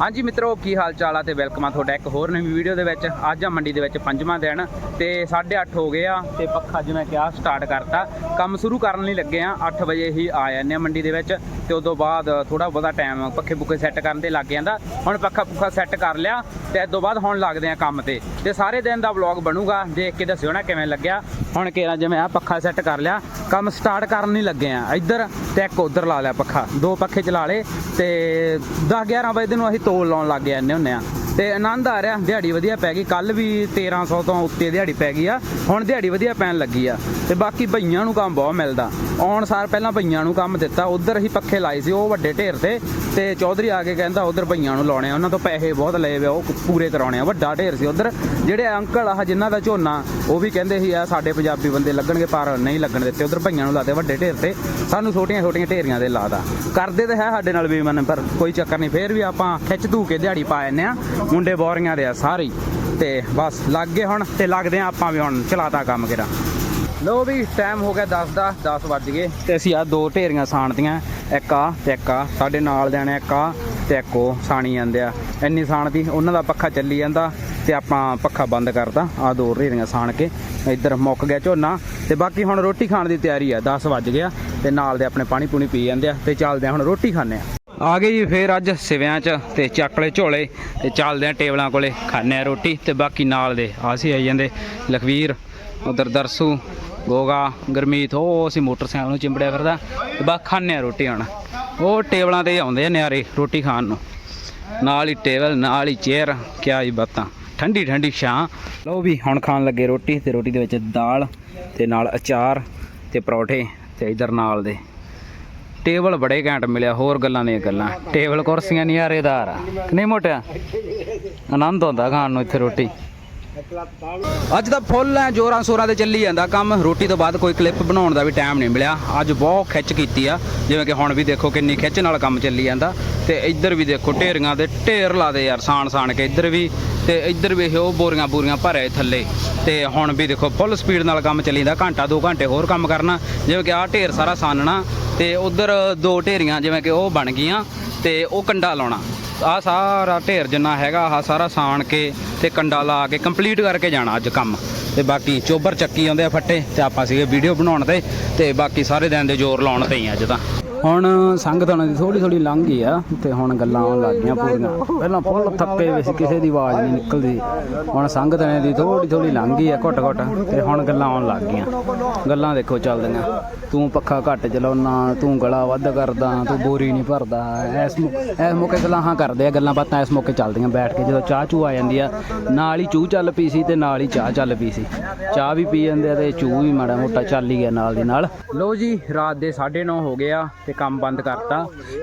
ਹਾਂਜੀ ਮਿੱਤਰੋ, ਕੀ ਹਾਲ ਚਾਲ ਆ ਤੇ ਵੈਲਕਮ ਆ ਤੁਹਾਡਾ ਇੱਕ ਹੋਰ ਨਵੀਂ ਵੀਡੀਓ ਦੇ ਵਿੱਚ। ਅੱਜ ਆ ਮੰਡੀ ਦੇ ਵਿੱਚ ਪੰਜਵਾਂ ਦਿਨ ਤੇ 8:30 ਹੋ ਗਏ ਆ ਤੇ ਪੱਖਾ ਜਿਵੇਂ ਕਿਹਾ ਸਟਾਰਟ ਕਰਤਾ। ਕੰਮ ਸ਼ੁਰੂ ਕਰਨ ਲਈ ਲੱਗੇ ਆ 8 ਵਜੇ ਹੀ ਆ ਜਾਂਦੇ ਆ ਮੰਡੀ ਦੇ ਵਿੱਚ ਤੇ ਉਦੋਂ ਬਾਅਦ ਥੋੜਾ ਬਹੁਤਾ ਟਾਈਮ ਪੱਖੇ ਪੁੱਖੇ ਸੈੱਟ ਕਰਨ ਤੇ ਲੱਗ ਜਾਂਦਾ। ਹੁਣ ਪੱਖਾ ਪੁੱਖਾ ਸੈੱਟ ਕਰ ਲਿਆ ਤੇ ਇਸ ਤੋਂ ਬਾਅਦ ਹੁਣ ਲੱਗਦੇ ਆ ਕੰਮ ਤੇ। ਤੇ ਸਾਰੇ ਦਿਨ ਦਾ ਵਲੌਗ ਬਣੂਗਾ, ਦੇਖ ਕੇ ਦੱਸਿਓ ਨਾ ਕਿਵੇਂ ਲੱਗਿਆ। ਹੁਣ ਕਿਹਾ ਜਿਵੇਂ ਆ ਪੱਖਾ ਸੈੱਟ ਕਰ ਲਿਆ, ਕੰਮ ਸਟਾਰਟ ਕਰਨ ਲਈ ਲੱਗੇ ਆ। ਇੱਧਰ ਤੇ ਇੱਕ ਉੱਧਰ ਲਾ ਲਿਆ ਪੱਖਾ। ਦੋ ਪੱਖੇ ਚਲਾ ਲਏ ਤੇ 10 11 ਵਜੇ ਨੂੰ ਅਸੀਂ ਤੋਲ ਲਾਉਣ ਲੱਗ ਜਾਂਦੇ ਹੁੰਨੇ ਆ। ਤੇ ਆਨੰਦ ਆ ਰਿਹਾ। ਦਿਹਾੜੀ ਵਧੀਆ ਪੈ ਗਈ। ਕੱਲ ਵੀ 1300 ਤੋਂ ਉੱਤੇ ਦਿਹਾੜੀ ਪੈ ਗਈ ਆ। ਹੁਣ ਦਿਹਾੜੀ ਵਧੀਆ ਪੈਣ ਲੱਗੀ ਆ। ਤੇ ਬਾਕੀ ਭਈਆਂ ਨੂੰ ਕੰਮ ਬਹੁਤ ਮਿਲਦਾ। ਆਉਣ ਸਾਰ ਪਹਿਲਾਂ ਭਈਆਂ ਨੂੰ ਕੰਮ ਦਿੱਤਾ। ਉਧਰ ਹੀ ਪੱਖੇ ਲਾਏ ਸੀ ਉਹ ਵੱਡੇ ਢੇਰ ਤੇ। ਤੇ ਚੌਧਰੀ ਆ ਕੇ ਕਹਿੰਦਾ, ਉਧਰ ਭਈਆਂ ਨੂੰ ਲਾਉਣੇ ਆ। ਉਹਨਾਂ ਤੋਂ ਪੈਸੇ ਬਹੁਤ ਲਏ ਵੇ ਉਹ ਪੂਰੇ ਕਰਾਉਣੇ ਆ। ਵੱਡਾ ਢੇਰ ਸੀ ਉਧਰ। ਜਿਹੜੇ ਅੰਕਲ ਆ ਜਿਨ੍ਹਾਂ ਦਾ ਝੋਨਾ, ਉਹ ਵੀ ਕਹਿੰਦੇ ਸੀ ਆ ਸਾਡੇ ਪੰਜਾਬੀ ਬੰਦੇ ਲੱਗਣਗੇ, ਪਰ ਨਹੀਂ ਲੱਗਣ ਦਿੱਤੇ। ਉਧਰ ਭਈਆਂ ਨੂੰ ਲਾਤੇ ਵੱਡੇ ਢੇਰ ਤੇ। ਸਾਨੂੰ ਛੋਟੀਆਂ ਛੋਟੀਆਂ ਢੇਰੀਆਂ ਦੇ ਲਾਦਾ ਕਰਦੇ ਤਾਂ ਹੈ ਸਾਡੇ ਨਾਲ ਵੀ ਮਨ, ਪਰ ਕੋਈ ਚੱਕਰ ਨਹੀਂ। ਫੇਰ ਵੀ ਆਪਾਂ ਖਿੱਚ ਧੂ ਕੇ ਦਿਹਾੜੀ ਪਾ ਜੰਨੇ ਆ ਮੁੰਡੇ ਬੋਰੀਆਂ ਦੇ ਆ ਸਾਰੇ ਹੀ। ਤੇ ਬਸ ਲੱਗ ਗਏ ਹੁਣ ਤੇ ਲੱਗਦੇ ਆ ਆਪਾਂ ਵੀ ਹੁਣ ਚਲਾਤਾ ਕੰਮ ਕਿਰਾ ਲੋ ਵੀ ਟਾਈਮ ਹੋ ਗਿਆ 10 ਦਾ 10 ਵੱਜ ਗਏ ਤੇ ਅਸੀਂ ਆ ਦੋ ਢੇਰੀਆਂ ਸਾਣਦੀਆਂ ਇੱਕ ਆ ਤੇ ਇੱਕ ਆ ਸਾਡੇ ਨਾਲ ਦੇਣੇ ਇੱਕ ਆ ਤੇ ਇੱਕ ਉਹ ਸਾਣੀ ਜਾਂਦੇ ਆ। ਇੰਨੀ ਸਾਣਦੀ ਉਹਨਾਂ ਦਾ ਪੱਖਾ ਚੱਲੀ ਜਾਂਦਾ ਤੇ ਆਪਾਂ ਪੱਖਾ ਬੰਦ ਕਰਤਾ ਆ ਦੋ ਢੇਰੀਆਂ ਸਾਣ ਕੇ। ਇੱਧਰ ਮੁੱਕ ਗਿਆ ਝੋਨਾ ਤੇ ਬਾਕੀ ਹੁਣ ਰੋਟੀ ਖਾਣ ਦੀ ਤਿਆਰੀ ਆ 10 ਵੱਜ ਗਿਆ ਤੇ ਨਾਲ ਦੇ ਆਪਣੇ ਪਾਣੀ ਪੂਣੀ ਪੀ ਜਾਂਦੇ ਆ ਤੇ ਚੱਲਦੇ ਆ ਹੁਣ ਰੋਟੀ ਖਾਣੇ ਆ। ਆ ਗਏ ਜੀ ਫੇਰ ਅੱਜ ਸਿਵਿਆਂ 'ਚ ਤੇ ਚੱਕਲੇ ਝੋਲੇ ਤੇ ਚੱਲਦੇ ਆ ਟੇਬਲਾਂ ਕੋਲੇ ਖਾਣੇ ਆ ਰੋਟੀ ਤੇ ਬਾਕੀ ਨਾਲ ਦੇ ਆਸੀ ਆਈ ਜਾਂਦੇ ਲਖਵੀਰ, ਉਧਰ ਦਰਸੂ, ਗੋਗਾ, ਗਰਮੀਤ, ਉਹ ਅਸੀਂ ਮੋਟਰਸਾਈਕਲ ਨੂੰ ਚਿੰਬੜਿਆ ਫਿਰਦਾ ਤੇ ਬਾ ਖਾਣੇ ਆ ਰੋਟੀ ਹੁਣ। ਉਹ ਟੇਬਲਾਂ ਤੇ ਆਉਂਦੇ ਆ ਨਿਆਰੇ ਰੋਟੀ ਖਾਣ ਨੂੰ। ਨਾਲ ਹੀ ਟੇਬਲ, ਨਾਲ ਹੀ ਚੇਅਰ, ਕਿਆ ਹੀ ਬਾਤਾਂ। ਠੰਡੀ ਠੰਡੀ ਛਾਂ। ਲਓ ਵੀ ਹੁਣ ਖਾਣ ਲੱਗੇ ਰੋਟੀ ਤੇ ਰੋਟੀ ਦੇ ਵਿੱਚ ਦਾਲ ਤੇ ਨਾਲ ਅਚਾਰ ਤੇ ਪਰੌਠੇ ਤੇ ਇਧਰ ਨਾਲ ਦੇ। ਟੇਬਲ ਬੜੇ ਘੈਂਟ ਮਿਲਿਆ, ਹੋਰ ਗੱਲਾਂ ਦੀਆਂ ਗੱਲਾਂ। ਟੇਬਲ ਕੁਰਸੀਆਂ ਨਿਆਰੇਦਾਰ ਆ ਨਹੀਂ ਮੋਟਿਆ? ਆਨੰਦ ਆਉਂਦਾ ਖਾਣ ਨੂੰ ਇੱਥੇ ਰੋਟੀ। ਅੱਜ ਤਾਂ ਫੁੱਲ ਐ ਜੋਰਾਂ ਸੋਰਾਂ ਤੇ ਚੱਲੀ ਜਾਂਦਾ ਕੰਮ। ਰੋਟੀ ਤੋਂ ਬਾਅਦ ਕੋਈ ਕਲਿੱਪ ਬਣਾਉਣ ਦਾ ਵੀ ਟਾਈਮ ਨਹੀਂ ਮਿਲਿਆ। ਅੱਜ ਬਹੁਤ ਖਿੱਚ ਕੀਤੀ ਆ। ਜਿਵੇਂ ਕਿ ਹੁਣ ਵੀ ਦੇਖੋ ਕਿੰਨੀ ਖਿੱਚ ਨਾਲ ਕੰਮ ਚੱਲੀ ਜਾਂਦਾ। ਤੇ ਇੱਧਰ ਵੀ ਦੇਖੋ ਢੇਰੀਆਂ ਦੇ ਢੇਰ ਲਾਦੇ ਯਾਰ, ਸਾਣ ਸਾਣ ਕੇ ਇੱਧਰ ਵੀ। ਤੇ ਇੱਧਰ ਵੀ ਉਹ ਬੋਰੀਆਂ ਬੋਰੀਆਂ ਭਰੇ ਥੱਲੇ। ਤੇ ਹੁਣ ਵੀ ਦੇਖੋ ਫੁੱਲ ਸਪੀਡ ਨਾਲ ਕੰਮ ਚੱਲੀ ਜਾਂਦਾ। ਘੰਟਾ 2 ਘੰਟੇ ਹੋਰ ਕੰਮ ਕਰਨਾ। ਜਿਵੇਂ ਕਿ ਆਹ ਢੇਰ ਸਾਰਾ ਸਾਨਣਾ। ਤੇ ਉਧਰ ਦੋ ਢੇਰੀਆਂ, ਜਿਵੇਂ ਕਿ ਉਹ ਬਣ ਗਈਆਂ ਤੇ ਉਹ ਕੰਡਾ ਲਾਉਣਾ। ਆ ਸਾਰਾ ਢੇਰ ਜਿੰਨਾ ਹੈਗਾ, ਆਹ ਸਾਰਾ ਸਾਣ ਕੇ ਤੇ ਕੰਡਾ ਲਾ ਕੇ ਕੰਪਲੀਟ ਕਰਕੇ ਜਾਣਾ ਅੱਜ ਕੰਮ। ਤੇ ਬਾਕੀ ਚੋਬਰ ਚੱਕੀ ਆਉਂਦੇ ਆ ਫੱਟੇ ਤੇ ਆਪਾਂ ਸੀਗੇ ਵੀਡੀਓ ਬਣਾਉਣ ਤੇ ਤੇ ਬਾਕੀ ਸਾਰੇ ਦਿਨ ਦੇ ਜ਼ੋਰ ਲਾਉਣ ਤੇ ਹੀ ਅੱਜ ਤਾਂ। ਹੁਣ ਸੰਗਤ ਉਹਨਾਂ ਦੀ ਥੋੜੀ ਥੋੜੀ ਲੰਘ ਗਈ ਆ ਤੇ ਹੁਣ ਗੱਲਾਂ ਆਉਣ ਲੱਗ ਗਈਆਂ ਪੂਰੀਆਂ। ਪਹਿਲਾਂ ਫੁੱਲ ਥੱਕੇ ਹੋਏ ਸੀ, ਕਿਸੇ ਦੀ ਆਵਾਜ਼ ਨਹੀਂ ਨਿਕਲਦੀ। ਹੁਣ ਸੰਗਤ ਨੇ ਦੀ ਥੋੜੀ ਥੋੜੀ ਲੰਘ ਗਈ ਆ ਘੁੱਟ ਘੁੱਟ ਤੇ ਹੁਣ ਗੱਲਾਂ ਆਉਣ ਲੱਗ ਗਈਆਂ। ਗੱਲਾਂ ਦੇਖੋ ਚੱਲਦੀਆਂ। ਤੂੰ ਪੱਖਾ ਘੱਟ ਚਲਾਉਣਾ, ਤੂੰ ਗਲਾ ਵੱਧ ਕਰਦਾ, ਤੂੰ ਬੋਰੀ ਨਹੀਂ ਭਰਦਾ। ਐਸ ਮੌ- ਐਸ ਮੌਕੇ ਗੱਲਾਂ ਹਾਂ ਕਰਦੇ ਆ, ਗੱਲਾਂ ਬਾਤਾਂ ਇਸ ਮੌਕੇ ਚੱਲਦੀਆਂ ਬੈਠ ਕੇ। ਜਦੋਂ ਚਾਹ ਚੂ ਆ ਜਾਂਦੀ ਆ, ਨਾਲ ਹੀ ਚੂ ਚੱਲ ਪਈ ਸੀ ਤੇ ਨਾਲ ਹੀ ਚਾਹ ਚੱਲ ਪਈ ਸੀ। ਚਾਹ ਵੀ ਪੀ ਜਾਂਦੇ ਆ ਤੇ ਚੂ ਵੀ ਮਾੜਾ ਮੋਟਾ ਚੱਲ ਹੀ ਗਿਆ ਨਾਲ ਦੀ ਨਾਲ। ਲੋ ਜੀ, ਰਾਤ ਦੇ 9:30 ਹੋ ਗਏ ਆ ਤੇ ਕੰਮ ਬੰਦ ਕਰਤਾ।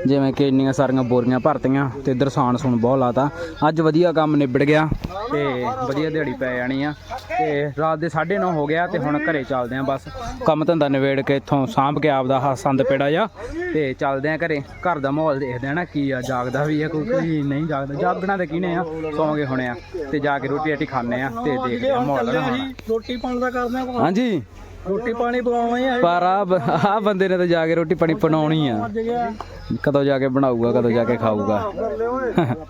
ਜਿਵੇਂ ਕਿ ਇੰਨੀਆਂ ਸਾਰੀਆਂ ਬੋਰੀਆਂ ਭਰਤੀਆਂ ਤੇ ਇਧਰ ਸਾਣ ਸੁਣ ਬਹੁਤ ਲਾਤਾ। ਅੱਜ ਵਧੀਆ ਕੰਮ ਨਿਬੜ ਗਿਆ ਤੇ ਵਧੀਆ ਦਿਹਾੜੀ ਪੈ ਜਾਣੀ ਆ। ਤੇ ਰਾਤ ਦੇ 9:30 ਹੋ ਗਿਆ ਤੇ ਹੁਣ ਘਰੇ ਚੱਲਦੇ ਆ ਬਸ। ਕੰਮ ਧੰਦਾ ਨਿਬੇੜ ਕੇ ਇੱਥੋਂ ਸਾਂਭ ਕੇ ਆਪਦਾ ਹਾ ਸੰਦ ਪੇੜਾ ਜਾ ਤੇ ਚੱਲਦੇ ਆ ਘਰੇ। ਘਰ ਦਾ ਮਾਹੌਲ ਦੇਖਦੇ ਆ ਨਾ ਕੀ ਆ ਜਾਗਦਾ ਵੀ ਆ ਕੋਈ ਕੋਈ ਨਹੀਂ ਜਾਗਦਾ। ਜਾਗਣਾ ਤੇ ਕਿਹਨੇ ਆ? ਸੌਂਗੇ ਹੋਣੇ ਆ ਤੇ ਜਾ ਕੇ ਰੋਟੀ ਰਾਟੀ ਖਾਣੇ ਆ ਤੇ ਦੇਖਦੇ ਆ ਮਾਹੌਲ ਨਾ ਹੁਣ। ਰੋਟੀ ਪਾਣੀ ਦਾ ਕਰਦੇ ਆ ਹਾਂਜੀ। ਰੋਟੀ ਪਾਣੀ ਪਕਾਉਣਾ ਹੀ ਹੈ ਪਰ ਆ ਆ ਬੰਦੇ ਨੇ ਤਾਂ ਜਾ ਕੇ ਰੋਟੀ ਪਾਣੀ ਬਣਾਉਣੀ ਆ। ਕਦੋਂ ਜਾ ਕੇ ਬਣਾਊਗਾ ਕਦੋਂ ਜਾ ਕੇ ਖਾਊਗਾ।